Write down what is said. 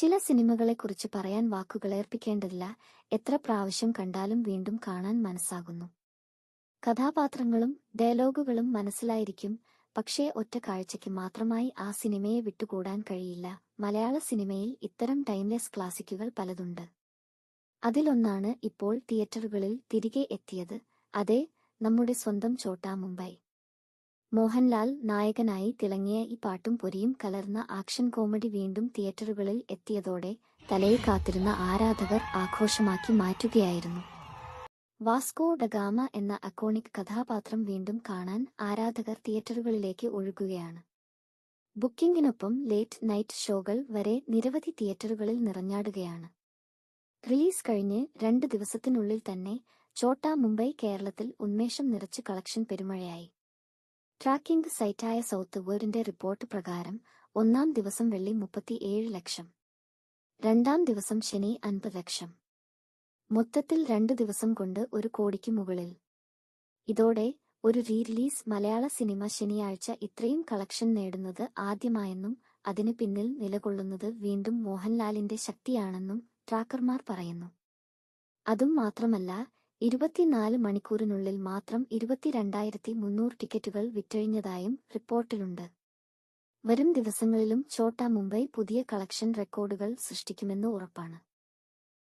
ചില സിനിമകളെക്കുറിച്ച് പറയാൻ വാക്കുകളേർപ്പിക്കേണ്ടതില്ല. എത്ര പ്രാവശ്യം കണ്ടാലും വീണ്ടും കാണാൻ മനസ്സാകുന്നു. കഥാപാത്രങ്ങളും ഡയലോഗുകളും മനസ്സിലായിരിക്കും. പക്ഷേ ഒറ്റ കാഴ്ചയ്ക്ക് മാത്രമായി ആ സിനിമയെ വിട്ടുകൂടാൻ കഴിയില്ല. മലയാള സിനിമയിൽ ഇത്തരം ടൈംലെസ് ക്ലാസിക്കുകൾ പലതുണ്ട്. അതിലൊന്നാണ് ഇപ്പോൾ തിയേറ്ററുകളിൽ തിരികെ എത്തിയത്. അതെ നമ്മുടെ സ്വന്തം ചോട്ടാ മുംബൈ. മോഹൻലാൽ നായകനായി തിളങ്ങിയ ഈ പാട്ടും പൊരിയും കലർന്ന ആക്ഷൻ കോമഡി വീണ്ടും തിയേറ്ററുകളിൽ എത്തിയതോടെ തലയിൽ കാത്തിരുന്ന ആരാധകർ ആഘോഷമാക്കി മാറ്റുകയായിരുന്നു. വാസ്കോ ഡഗാമ എന്ന അക്കോണിക് കഥാപാത്രം വീണ്ടും കാണാൻ ആരാധകർ തിയേറ്ററുകളിലേക്ക് ഒഴുകുകയാണ്. ബുക്കിംഗിനൊപ്പം ലേറ്റ് നൈറ്റ് ഷോകൾ വരെ നിരവധി തിയേറ്ററുകളിൽ നിറഞ്ഞാടുകയാണ്. റിലീസ് കഴിഞ്ഞ് രണ്ട് ദിവസത്തിനുള്ളിൽ തന്നെ ചോട്ടാ മുംബൈ കേരളത്തിൽ ഉന്മേഷം നിറച്ച് കളക്ഷൻ പെരുമഴയായി. ട്രാക്കിംഗ് സൈറ്റായ സൗത്ത് വേർഡിന്റെ റിപ്പോർട്ട് പ്രകാരം ഒന്നാം ദിവസം വെള്ളി മുപ്പത്തിയേഴ് ലക്ഷം രണ്ടാം ദിവസം ശനി അൻപത് ലക്ഷം. മൊത്തത്തിൽ രണ്ടു ദിവസം കൊണ്ട് ഒരു കോടിക്ക് മുകളിൽ. ഇതോടെ ഒരു റീ റിലീസ് മലയാള സിനിമ ശനിയാഴ്ച ഇത്രയും കളക്ഷൻ നേടുന്നത് ആദ്യമായെന്നും അതിന് പിന്നിൽ നിലകൊള്ളുന്നത് വീണ്ടും മോഹൻലാലിന്റെ ശക്തിയാണെന്നും ട്രാക്കർമാർ പറയുന്നു. അതും മാത്രമല്ല ഇരുപത്തിനാല് മണിക്കൂറിനുള്ളിൽ മാത്രം ഇരുപത്തിരണ്ടായിരത്തി മുന്നൂറ് ടിക്കറ്റുകൾ വിറ്റഴിഞ്ഞതായും റിപ്പോർട്ടിലുണ്ട്. വരും ദിവസങ്ങളിലും ഛോട്ടാ മുംബൈ പുതിയ കളക്ഷൻ റെക്കോർഡുകൾ സൃഷ്ടിക്കുമെന്ന് ഉറപ്പാണ്.